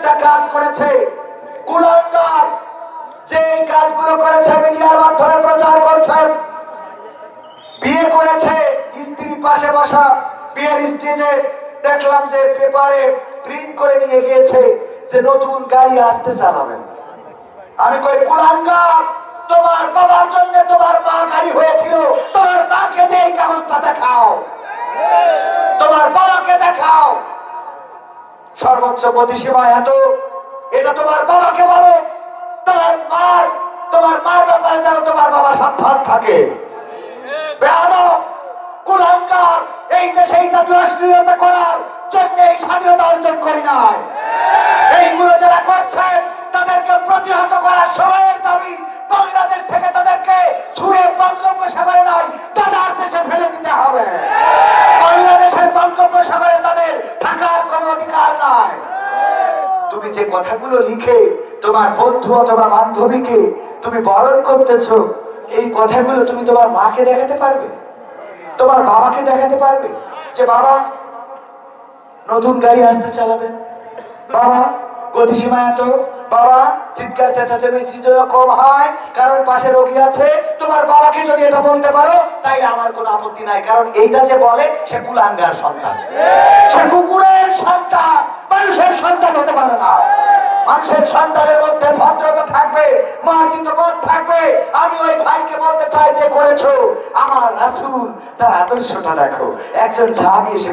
একটা কাজ করেছে। কুলন্দার যে কাজগুলো করেছে মিডিয়ার মাধ্যমে প্রচার করছেন বিয়ে করেছে স্ত্রী পাশে বসা, বিয়ের স্টেজে দেখলাম যে পেপারে প্রিন্ট করে নিয়ে গিয়েছে যে নতুন গাড়ি আসতে চালাবেন আমি কই, কুলাঙ্গার, তোমার বাবার জন্য তোমার মা গাড়ি হয়েছিল, তোমার মাকে যে এই কাগজটা দেখাও, তোমার বাবাকে দেখাও সর্বোচ্চ গতিসীমা এত, এটা তোমার বাবাকে বলো। তোমার মার তোমার মার ব্যাপারে যেন তোমার বাবা সাবধান থাকে। বেয়াদব এই দেশে এই জাতীয় রাষ্ট্রীয়তা করার জন্য এই স্বাধীনতা অর্জন করি নাই। এইগুলো যারা করছেন তাদেরকে প্রতিহত করার সময়ের দাবি বাংলাদেশ থেকে তাদেরকে ছুঁড়ে বঙ্গোপসাগরে নয় দাদার দেশে ফেলে দিতে হবে। বাংলাদেশের বঙ্গোপসাগরে তাদের থাকার কোনো অধিকার নাই। তুমি যে কথাগুলো লিখে তোমার বন্ধু অথবা বান্ধবীকে তুমি বরণ করতেছো, এই কথাগুলো তুমি তোমার মাকে দেখাতে পারবে? তোমার বাবাকে দেখাতে পারবে? যে, বাবা, নতুন গাড়ি আসতে চালাবে বাবা কারণ পাশে রোগী আছে, তোমার বাবাকে যদি এটা বলতে পারো তাই আমার কোনো আপত্তি নাই, কারণ এইটা যে বলে, সে কুলাঙ্গার সন্তান। সে কুকুরের সন্তান, মানুষের সন্তান হতে পারে না। মানুষের সন্তানের মধ্যে ভদ্রতা থাকবে, মার্জিত থাকবে। আমি ওই ভাইকে বলতে চাই, যে করেছ, আমার রাসূল তার আদর্শটা দেখো। একজন এসে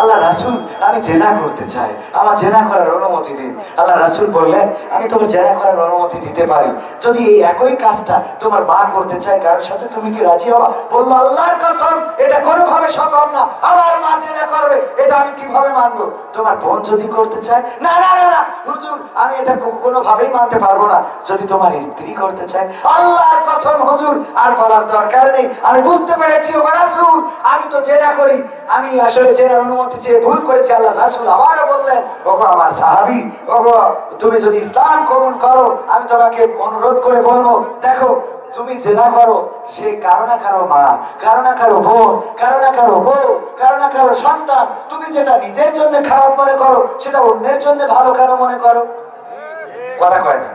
আল্লাহ রাসূল, আমি জেনা করতে চাই। আমার জেনা করার অনুমতি দিন। আল্লাহ রাসূল বললেন, আমি তোমার জেনা করার অনুমতি দিতে পারি। যদি এই একই কাজটা তোমার মা করতে চায়, কারোর সাথে তুমি কি রাজি হবা? বলল, আল্লাহর কসম, এটা কোনোভাবে সম্ভব না। আমার মা জেনা করবে, এটা আমি কীভাবে মানবো? তোমার বোন যদি করতে চায়, না না না না, হুজুর আমি এটা কোনোভাবেই মানতে পারব না। যদি তোমার স্ত্রী করতে চায়, আল্লাহর কসম হুজুর, আর বলার দরকার নেই। আমি বুঝতে পেরেছি, ও রাসুল, আমি তো জেনা করি। আমি আসলে জেনার অনুমতি চেয়ে ভুল করেছি, আল্লাহ রাসুল আমারও বললেন, ওগো আমার সাহাবি, ওগো তুমি যদি ইসলাম কবুল করো, আমি তোমাকে অনুরোধ করে বলব, দেখো তুমি জেনা করো, সে কারও না কারও মা, কারও না কারও বোন, কারও না কারও বউ, কারও না কারও সন্তান। তুমি যেটা নিজের জন্য খারাপ মনে করো, সেটা অন্যের জন্য ভালো কেন মনে করো? কথা কয় না?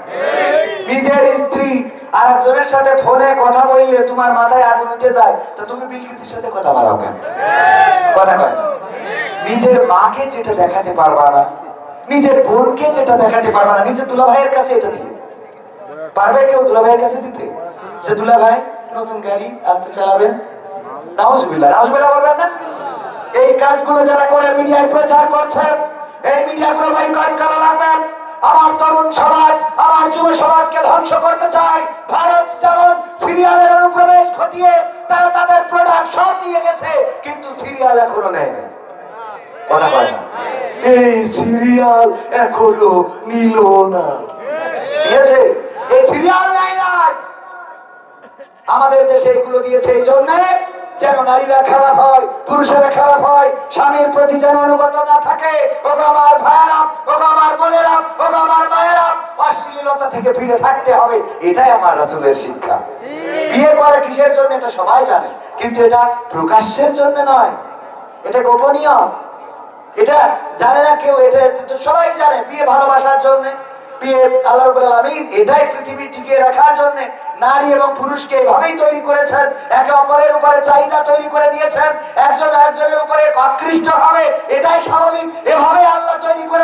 নিজের স্ত্রী আর একজনের সাথে ফোনে কথা বললে তোমার মাথায় আগুন উঠে যায়, তো তুমি বিলকিসের সাথে কথা বাড়াও কেন? কথা কয় না? নিজের মাকে যেটা দেখাতে পারবা না, নিজের বোনকে যেটা দেখাতে পারবা না, নিজের দুলা ভাইয়ের কাছে এটা দিয়ে। পারবে কেউ দুলা ভাইয়ের কাছে দিতে? যে দুলা ভাই, নতুন গাড়ি আসতে চালাবেন। নাউজুবিল্লাহ নাউজুবিল্লাহ বলবেন না? এই কাজগুলো যারা করে মিডিয়ায় প্রচার করছেন, এই মিডিয়াগুলো করা লাগবে আমার তরুণ সমাজ, আমার যুব সমাজকে ধ্বংস করতে চায়। ভারত যেমন সিরিয়ালের অনুপ্রবেশ ঘটিয়ে তারা তাদের প্রোডাক্ট সব নিয়ে গেছে, কিন্তু সিরিয়াল এখনও নেয়নি। কথা এই সিরিয়াল এখনও নিল না। এই সিরিয়াল নাই আমাদের দেশে এগুলো দিয়েছে এই জন্য যেন নারীরা খারাপ হয়, পুরুষেরা খারাপ হয়, স্বামীর প্রতি যেন অনুগত না থাকে। ওগো আমার ভাইয়েরা, ওগো আমার বোনেরা, ওগো আমার মায়েরা, অশ্লীলতা থেকে ফিরে থাকতে হবে। এটাই আমার রাসূলের শিক্ষা। বিয়ে করে কিসের জন্য এটা সবাই জানে, কিন্তু এটা প্রকাশ্যের জন্য নয়। এটা গোপনীয়। এটা জানে না কেউ, এটা সবাই জানে, বিয়ে ভালোবাসার জন্য। বিয়ে আল্লাহ তৈরি করে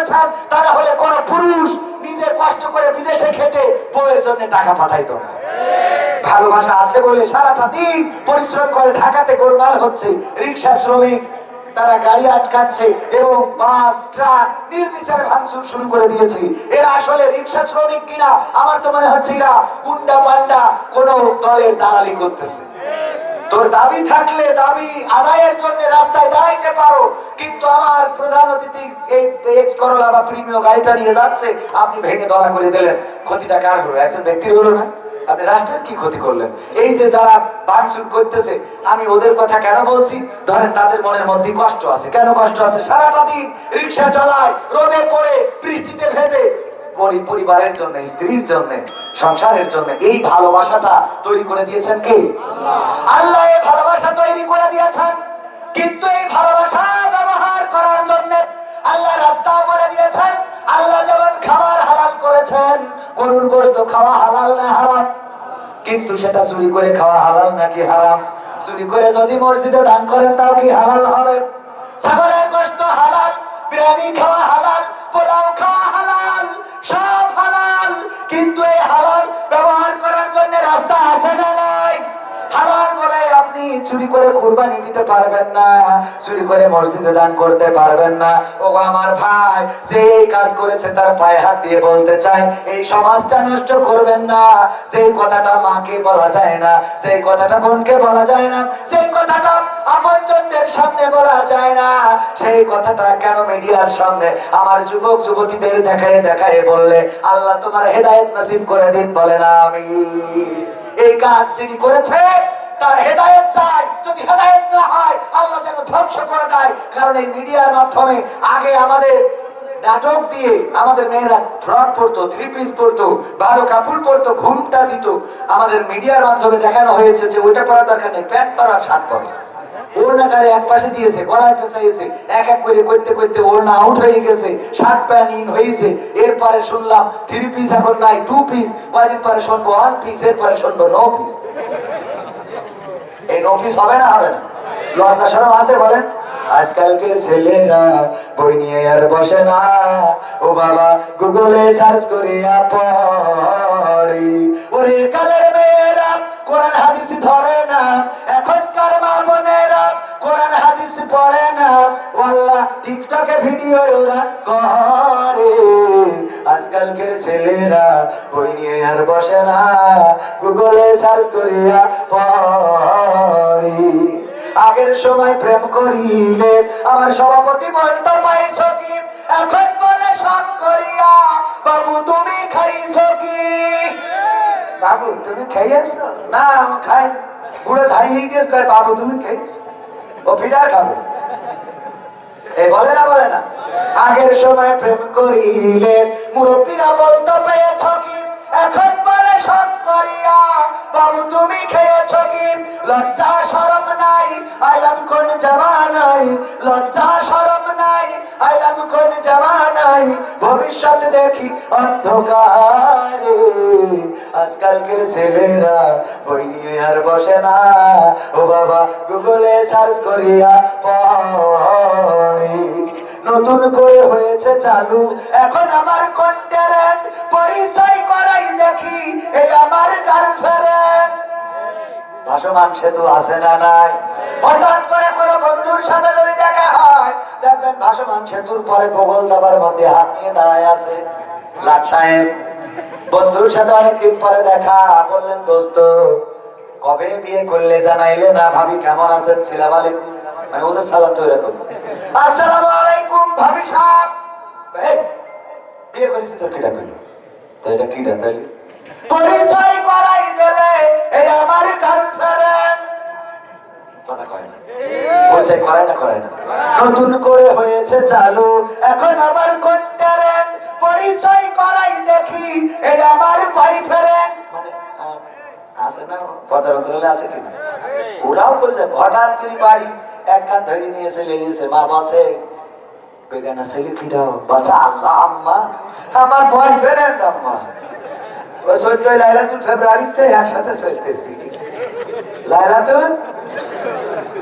কোন পুরুষ নিজের কষ্ট করে বিদেশে খেটে বউয়ের জন্য টাকা পাঠাইতো না। ভালোবাসা আছে বলে সারাটা দিন পরিশ্রম করে ঢাকাতে গোলমাল হচ্ছে রিক্সা শ্রমিক তারা গাড়ি আটকাচ্ছে এবং বাস, ট্রাক, নির্বিচারে ভাঙচুর শুরু করে দিয়েছে। এরা আসলে রিক্সা শ্রমিক কিনা? আমার তো মনে হচ্ছে এরা গুন্ডা পান্ডা কোন দলের দালালি করতেছে। তোর দাবি থাকলে দাবি আদায়ের জন্য রাস্তায় দাঁড়াইতে পারো, কিন্তু আমার প্রধান অতিথি এই এক্স করলা বা প্রিমিয় গাড়িটা নিয়ে যাচ্ছে, আপনি ভেঙে দলা করে দিলেন। ক্ষতিটা কার হলো? একজন ব্যক্তির হলো না? আপনি রাষ্ট্রের কি ক্ষতি করলেন? এই যে যারা ভাঙচুর করতেছে আমি ওদের কথা কেন বলছি? ধরেন তাদের মনের মধ্যে কষ্ট আছে। কেন কষ্ট আছে? সারাটা দিন রিক্সা চালায় রোদে পড়ে বৃষ্টিতে ভেজে। পরিবারের জন্য স্ত্রীর জন্য সংসারের জন্য এই ভালোবাসাটা তৈরি করে দিয়েছেন কে? আল্লাহ। এই ভালোবাসা তৈরি করে দিয়েছেন। কিন্তু এই ভালোবাসা ব্যবহার করার জন্য আল্লাহ রাস্তা বলে দিয়েছেন আল্লাহ যেমন খাবার হালাল করেছেন গরুর গোস্ত খাওয়া হালাল না হারাম। কিন্তু সেটা চুরি করে খাওয়া হালাল নাকি হারাম? চুরি করে যদি মসজিদে দান করেন, তাও কি হালাল হবে? ছাগলের কষ্ট হালাল, বিরিয়ানি খাওয়া হালাল? চুরি করে কুরবানি দিতে পারবেন না, চুরি করে মসজিদে দান করতে পারবেন না। ও আমার ভাই যে এই কাজ করেছে তার পায়ে হাত দিয়ে বলতে চাই, এই সমাজটা নষ্ট করবেন না। সেই কথাটা মাকে বলা যায় না সেই কথাটা বোনকে বলা যায় না সেই কথাটা আপনজনদের সামনে বলা যায় না, সেই কথাটা কেন মিডিয়ার সামনে? আমার যুবক, যুবতীদের দেখায় দেখায় বললে, আল্লাহ তোমার হেদায়েত নসিব করে দিন বলে না আমি এই কাজ যিনি করেছে তার হেদায়েত যদি হেদায়েত না হয়, আল্লাহ যেন ধ্বংস করে দেয়। কারণ এই মিডিয়ার মাধ্যমে আগে আমাদের নাটক দিয়ে আমাদের মেয়েরা থ্রি পিস ভালো কাপড় পরতো, ঘুমটা দিত। আমাদের মিডিয়ার মাধ্যমে দেখানো হয়েছে যে ওইটা পরার দরকার নেই, প্যান্ট পরা শার্ট পরা। ওড়নাটার এক পাশে দিয়েছে, গলায় পেঁচাইছে এক এক করে করতে করতে ওড়না আউট হয়ে গেছে, শার্ট প্যান্ট ইন হয়েছে। এরপরে শুনলাম থ্রি পিস এখন নাই টু পিস কয়েকদিন পরে শুনব ওয়ান পিস এরপরে শুনব নো পিস এই পিস হবে না হবে না? লজ্জা সরম আছে বলেন? আজকালকের ছেলেরা বই নিয়ে আর বসে না। ও বাবা, গুগলে সার্চ করিয়া পড়ি। ওরে কালের মেয়েরা, কোরআন হাদিস ধরে না। এখনকার মা বোনেরা, কোরআন হাদিস পড়ে না। ওয়াল্লাহ, টিকটকে ভিডিও ওরা করে। আজকালকের ছেলেরা বই নিয়ে আর বসে না। গুগলে সার্চ করিয়া পড়ি। আগের সময় প্রেম করিলে আমার সভাপতি বলতো পাইছ কি এখন বলে সব করিয়া। বাবু, তুমি খাইছ কি? বাবু, তুমি খাইয়েছ? না খাই বুড়ো দাঁড়িয়ে গিয়ে বাবু, তুমি খাইছ ও ফিডার খাবে। বলে না বলে না। আগের সময় প্রেম করিলে মুরব্বীরা বলতো, পেয়েছ কি? এখন বলে সব করিয়া, বাবু তুমি খেয়েছ কি? লজ্জা, শরম নাই, আইলাম কোন জামানাই লজ্জা, শরম নাই ভবিষ্যৎ দেখি অন্ধকারে। আজকালকের ছেলেরা বই নিয়ে আর বসে না। ও বাবা, গুগলে সার্চ করিয়া পড়ে। নতুন করে হয়েছে চালু। এখন আমার কন্টারেন্ট পরিচয় করাই দেখি। এই আমার গার্লফ্রেন্ড ভাসমান সেতু আছে না নাই? হঠাৎ করে কোনো বন্ধুর সাথে যদি দেখা হয় দেখবেন ভাসমান সেতুর পরে বগল দাবার মধ্যে হাত নিয়ে দাঁড়ায় আছে। লাট সাহেব বন্ধুর সাথে অনেকদিন পরে দেখা। বললেন দোস্ত কবে বিয়ে করলে জানাইলে না? ভাবি কেমন আছেন? ছিলাম আলাইকুম। মানে ওদের সালাম তো এরকম। আসসালামু আলাইকুম ভাবি সাহেব। এই, বিয়ে করেছি তোর কিটা করল তো এটা কিটা তাইলে? পরিচয় করাই দিলে এই আমার গার্লফ্রেন্ড। করায় না করায় না। নতুন করে হয়েছে চালু। এখন আবার পরিচয় করাই দেখি, এই মানে আমার বয়ফ্রেন্ড চোদ্দই লাইলাতুল ফেব্রুয়ারিতে একসাথে লাইলাতুল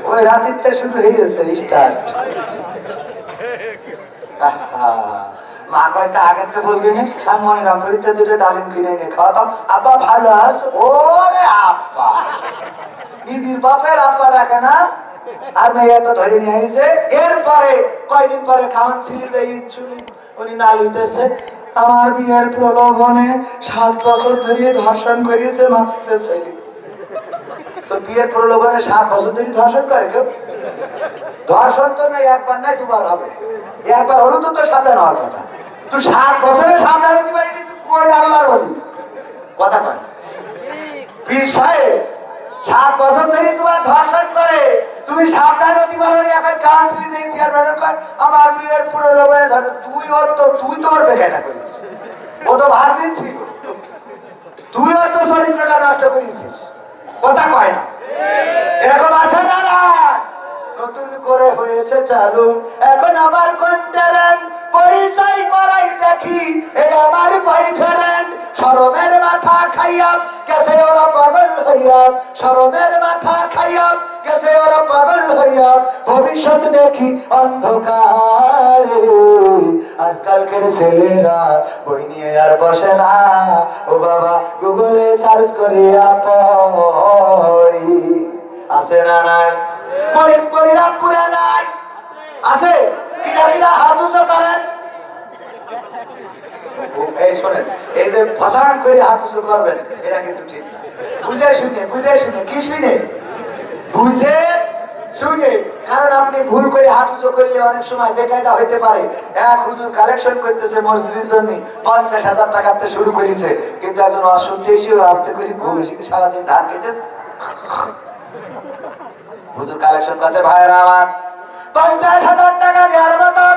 ওই রাতিতে শুরু হয়ে গেছে স্টার্ট এরপরে, কয়দিন পরে খাওয়ান ইচ্ছুলি উনি না লইতেছে। আমার বিয়ের প্রলোভনে সাত বছর ধরে ধর্ষণ করিয়েছে মাছতে ছেলে বিয়ের প্রলোভনে সাত বছর ধরে ধর্ষণ করে কেউ? ধর্ষণ তো একবার নাই দুবার হবে। একবার হলো তো তোর সাবধান হওয়ার কথা। তুই সাত বছরে সাবধান হতে পারবি তুই কোন বলি কথা কয় পীর সাত বছর ধরে তোমার ধর্ষণ করে। তুমি সাবধান হতে পারো নি, এখন কাউন্সিলিং চেয়ারম্যান কয়, আমার বিয়ের পুরো লোভে ধরে তুই ওর তো, তুই তো ওর বেকায়দা করেছিস। ও তো ভার্জিন তুই ওর তো চরিত্রটা নষ্ট করেছিস। কথা কয় না। এরকম আছে না নতুন করে হয়েছে চালু। এখন আবার কোন ট্যালেন্ট পরিচয় করাই দেখি, এই আমার বয়ফ্রেন্ড হইয়া গেছে ওরা পাগল হইয়া শরমের মাথা খাইয়া গেছে ওরা পাগল হইয়া ভবিষ্যৎ দেখি অন্ধকারে। আজকালকের ছেলেরা বই নিয়ে আর বসে না। ও বাবা, গুগলে সার্চ করিয়া পড়ি। আছে না নাই? মরিশপুরি রামপুরে নাই? আছে? কিনা কিনা হাত উঁচু করেন। এই শোনেন এই যে করে হাত উঁচু করবেন, এটা কিন্তু ঠিক না। বুঝে শুনে বুঝে শুনে, কি শুনে? বুঝে শুনে, কারণ আপনি ভুল করে হাত উঁচু করলে অনেক সময় বেকায়দা হইতে পারে। এক হুজুর কালেকশন করতেছে মসজিদের জন্য, পঞ্চাশ হাজার টাকাতে শুরু করেছে, কিন্তু একজন অসুস্থ এসে আসতে করে এসে সারাদিন ধান কেটে হুজুর কালেকশন কাছে ভাইরা আমার। পঞ্চাশ হাজার টাকা দেওয়ার মতন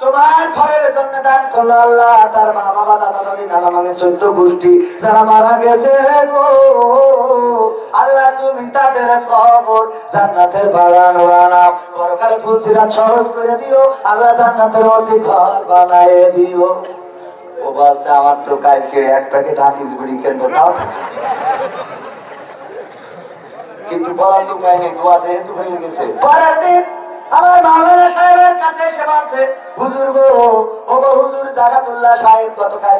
তোমার ঘরের জন্য দান করল আল্লাহ, তার মা বাবা, দাদা, দাদি নানা নানি চোদ্দ গোষ্ঠী, যারা মারা গেছে গো। আল্লাহ, তুমি তাদের কবর জান্নাতের বাগান বানাও। পরকালে ফুলসিরাত সহজ করে দিও। আল্লাহ জান্নাতের মধ্যে ঘর বানায় দিও। ও বলছে, আমার তো কালকে এক প্যাকেট হাফিজ বিড়ি কিনবো তাও কিন্তু বলার উপায় নেই, দোয়া যেহেতু হয়ে গেছে। পরের দিন আমার কাছে হুজুর সাহেব, গতকাল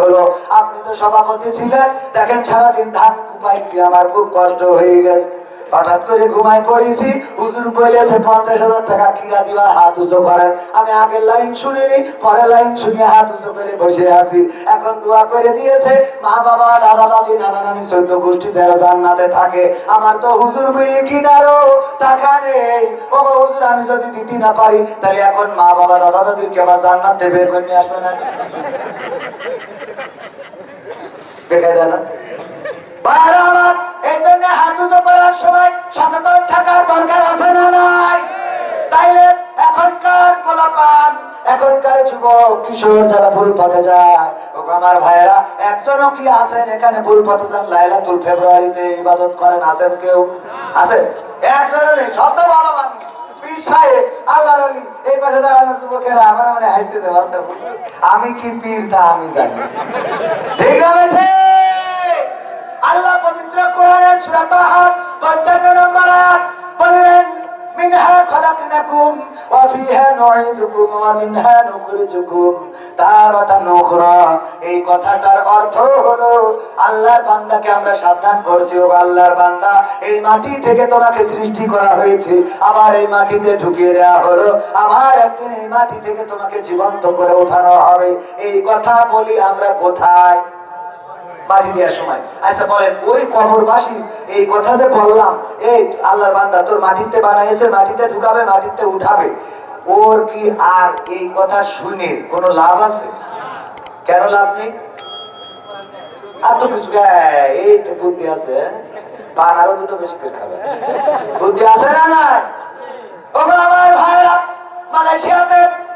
হলো, আপনি তো সভাপতি ছিলেন। দেখেন সারাদিন ধান কুপাইছি, আমার খুব কষ্ট হয়ে গেছে। হঠাৎ করে ঘুমাই পড়েছি। হুজুর বলেছে পঞ্চাশ হাজার টাকা কিনা দিবা, হাত উঁচু করেন। আমি আগের লাইন শুনিনি, পরের লাইন শুনে হাত উঁচু করে বসে আছি। এখন দোয়া করে দিয়েছে, মা বাবা, দাদা দাদি, নানা নানি চোদ্দ গোষ্ঠী যারা জান্নাতে থাকে, আমার তো হুজুর বিড়ি কিনারও টাকা নেই। ও হুজুর, আমি যদি দিতে না পারি, তাহলে এখন মা বাবা, দাদা দাদিকে আবার জান্নাতে বের করে নিয়ে আসবে না? বেকায় না? বাইরে আমার এই জন্য হাত উঁচু করার সময় সচেতন থাকার দরকার আছে না নাই? তাইলে এখনকার পোলাপান, এখনকার যুবক, কিশোর যারা ভুল পথে যায় আমার ভাইয়েরা, একজনও কি আছেন এখানে ভুল পথে যান? ফেব্রুয়ারিতে ইবাদত করেন, আছেন কেউ? আছেন? একজনও নেই ভালো মানুষ মানে আমি কি পীর তা আমি জানি। ঠিক আছে আল্লাহ পবিত্র কোরআনের সূরা তাহা 55 নম্বর আয়াত বলেন, মিনহা ওয়া ফিহা ওয়া মিনহা নুখরিজুকুম। এই কথাটার অর্থ হলো, আল্লাহর বান্দাকে আমরা সাবধান করেছি ও আল্লাহর বান্দা, এই মাটি থেকে তোমাকে সৃষ্টি করা হয়েছে, আবার এই মাটিতে ঢুকিয়ে দেওয়া হলো, আবার একদিন এই মাটি থেকে তোমাকে জীবন্ত করে ওঠানো হবে। এই কথা বলি আমরা কোথায়? মাটি দেওয়ার সময়। আচ্ছা বলেন ওই কবরবাসী এই কথা যে বললাম এই আল্লাহর বান্দা তোর মাটিতে বানাইছে মাটিতে ঢুকাবে মাটিতে উঠাবে। ওর কি আর এই কথা শুনে কোনো লাভ আছে? কেন লাভ নেই? আর তো কিছু হ্যাঁ, এই তো বুদ্ধি আছে পান আরও দুটো বেশি করে খাবে। বুদ্ধি আছে না না ওগো আমার ভাইরা মালয়েশিয়াতে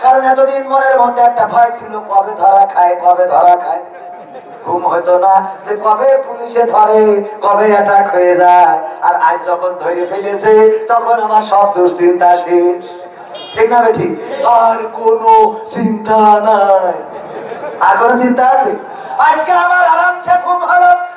কারণ এতদিন মনের মধ্যে একটা ভয় ছিল, কবে ধরা খায়, কবে ধরা খায়? ঘুম হতো না যে কবে পুলিশে ধরে, কবে অ্যাটাক হয়ে যায়। আর আজ যখন ধরে ফেলেছে, তখন আমার সব দুশ্চিন্তা শেষ। ঠিক না ঠিক আর কোনো চিন্তা নাই। আর কোনো চিন্তা আছে? আজকে আমার আরামসে ঘুম হলো।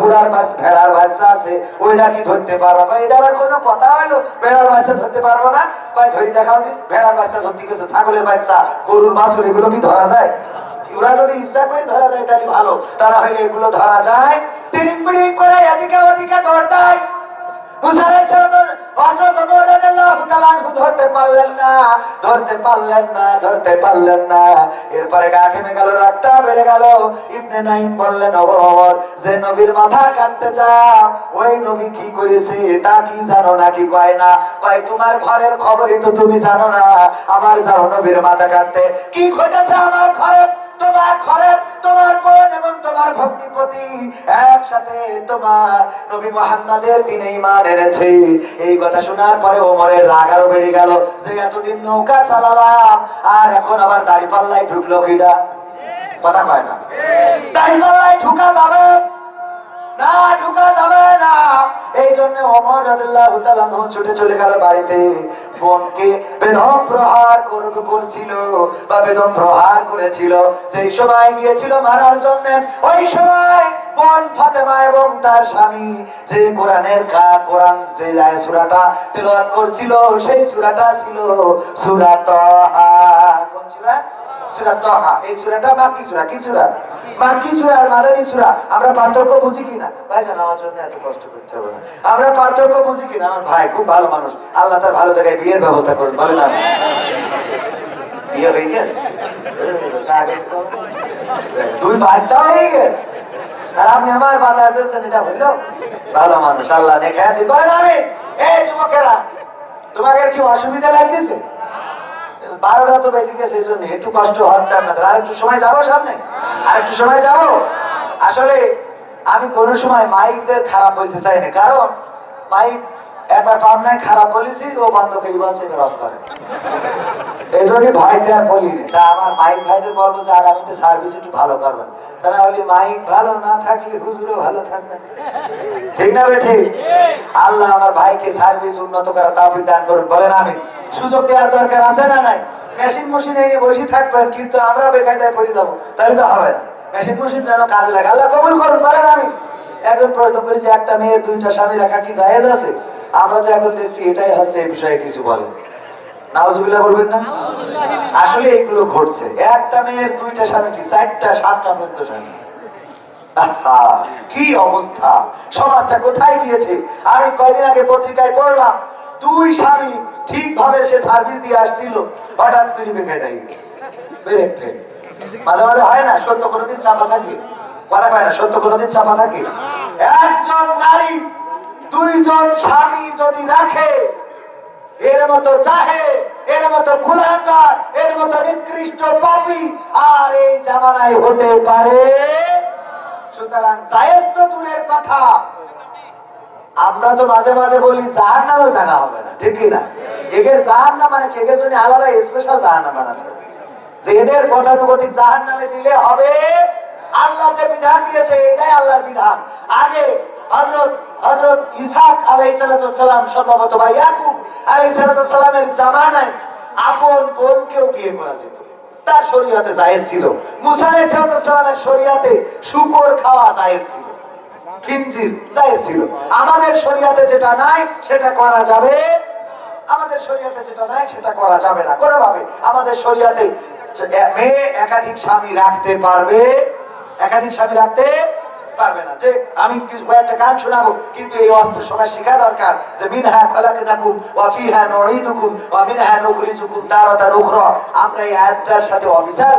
ঘোড়ার মাছ, ভেড়ার বাচ্চা আছে ওইটা কি ধরতে পারবা? এটা আবার কোনো কথা হইল ভেড়ার বাচ্চা ধরতে পারব না? কয়, ধরি, দেখাও ভেড়ার বাচ্চা ধরতে গেছে, ছাগলের বাচ্চা গরুর বাছুর এগুলো কি ধরা যায়? ওরা যদি ইচ্ছা করে ধরা যায়, তাহলে ভালো। তারা হলে এগুলো ধরা যায়। করে এদিকে ওদিকে ধরতে দেয়। ধরতে পারলেন না এরপরে গেল বেড়ে গেল। ইবনে নাইম বললেন "ও ওমর যে নবীর মাথা কাটতে ওই নবী কি করেছে তা কি জানো নাকি কয় না? কয়, তোমার ঘরের খবরই তো তুমি জানো না, আমার যাও নবীর মাথা কাটতে। কি ঘটেছে আমার ঘরে? তোমার ঘরের তোমার বোন এবং তোমার ভগ্নিপতি একসাথে তোমার নবী মোহাম্মদের দিনে ইমান এনেছে। এই কথা শোনার পরে ওমরের রাগ আরও বেড়ে গেল যে এতদিন নৌকা চালালাম আর এখন আবার দাড়ি পাল্লাই ঢুকলো কিনা কথা কয় না। দাড়ি পাল্লাই ঢুকা যাবে না ঢুকা যাবে না। এই জন্য অমর রাদিল্লাহু তাআলা ছুটে চলে গেল বাড়িতে। বোনকে বেদম প্রহার করছিল বা বেদম প্রহার করেছিল। সেই সময় গিয়েছিল মারার জন্য। ওই সময় বোন ফাতেমা এবং তার স্বামী যে কোরআনের কা কোরআন যে যায় সূরাটা তেলাওয়াত করছিল, সেই সূরাটা ছিল সূরা কোন সূরা? সূরা তাহা। এই সূরাটা মাক্কি সূরা? কি সূরা? সূরা আর সূরা? আমরা পার্থক্য বুঝি কিনা ভাইজান, আমার জন্য এত কষ্ট করতে হবে না। আমরা পার্থক্য বুঝি কিনা আমার ভাই খুব ভালো মানুষ। আল্লাহ তার ভালো জায়গায় বিয়ের ব্যবস্থা করুন, বলেন আমি বিয়ে হয়ে দুই বাচ্চা হয়ে আর আপনি আমার দিচ্ছেন এটা বুঝলো ভালো মানুষ, আল্লাহ দিবেন। আমি এই যুবকেরা কি অসুবিধা লাগতেছে? বারোটা তো বেজে গেছে, এই জন্য একটু কষ্ট হচ্ছে আপনাদের। আর একটু সময় যাব সামনে? আর একটু সময় যাব? আসলে আমি কোনো সময় মাইকদের খারাপ বলতে চাই না। কারণ মাইক একবার পাবনায় খারাপ বলেছি, ও বন্ধ করে বলছে এবার রস করে। এই জন্যই ভয়টা আর বলিনি তা আমার মাইক ভাইদের বলব যে আগামীতে সার্ভিস একটু ভালো করবেন। তারা বলি, মাইক ভালো না থাকলে হুজুরও ভালো থাকবে ঠিক না বে, ঠিক? আল্লাহ আমার ভাইকে সার্ভিস উন্নত করার তাফিক দান করুন, বলেন আমি সুযোগ দেওয়ার দরকার আছে না নাই? মেশিন মেশিন এনে বসে থাকবেন কিন্তু আমরা বেকায়দায় পড়ে যাব, তাহলে তো হবে না। মেশিন মেশিন যেন কাজে লাগে, আল্লাহ কবুল করুন, বলেন আমি একজন প্রশ্ন করেছি একটা মেয়ের দুইটা স্বামী রাখা কি জায়েজ আছে? আমরা তো এখন দেখছি এটাই হচ্ছে এই বিষয়ে কিছু বলেন নাওজুবিল্লাহ বলবেন না? আসলে এগুলো ঘটছে। একটা মেয়ের দুইটা স্বামী কি? চারটা সাতটা পর্যন্ত স্বামী। কি অবস্থা? সমাজটা কোথায় গিয়েছে? আমি কয়দিন আগে পত্রিকায় পড়লাম দুই স্বামী ঠিকভাবে সে সার্ভিস দিয়ে আসছিল। হঠাৎ করে ব্রেক মাঝে মাঝে হয় না সত্য কোনোদিন চাপা থাকে। কথা কয় না, সত্য কোনোদিন চাপা থাকে একজন নারী, দুইজন স্বামী যদি রাখে, এর মতো চাহে, এর মতো কুলাঙ্গার, এর মতো নিকৃষ্ট পাপি, আর এই জামানায় হতে পারে? সুতরাং তো দূরের কথা। আমরা তো মাঝে মাঝে বলি জাহান নামে জায়গা হবে না, ঠিক না? এদের জাহান নাম মানে কেকের জন্য আলাদা স্পেশাল জাহান নাম বানাতে যে এদের গতানুগতিক জাহান নামে দিলে হবে আল্লাহ যে বিধান দিয়েছে, এটাই আল্লাহর বিধান। আগে হযরত হযরত ইসহাক আলাইহিস সালাম সম্ভবত বা ইয়াকুব আলাইহিস সালামের জামানায় আপন বোনকেও বিয়ে করা যেত। তার শরীয়তে ছিল। মুসা আলাইহিস সালামের শরীয়তে শুকর খাওয়া ছিল। আমাদের শরীয়তে যেটা নাই, সেটা করা যাবে আমাদের শরীয়তে যেটা নাই, সেটা করা যাবে না। কোনোভাবে। আমাদের শরীয়তে মেয়ে একাধিক স্বামী রাখতে পারবে একাধিক স্বামী রাখতে পারবে না। যে আমি কয়েকটা গান শোনাবো, কিন্তু এই অস্ত্র সবাই শেখা দরকার। যে মিন মিনহা খালাকনাকুম ওয়া ফিহা নুঈদুকুম ওয়া মিনহা নুখরিজুকুম তারাতান উখরা। আমরা এই আয়াতটার সাথে অবিচার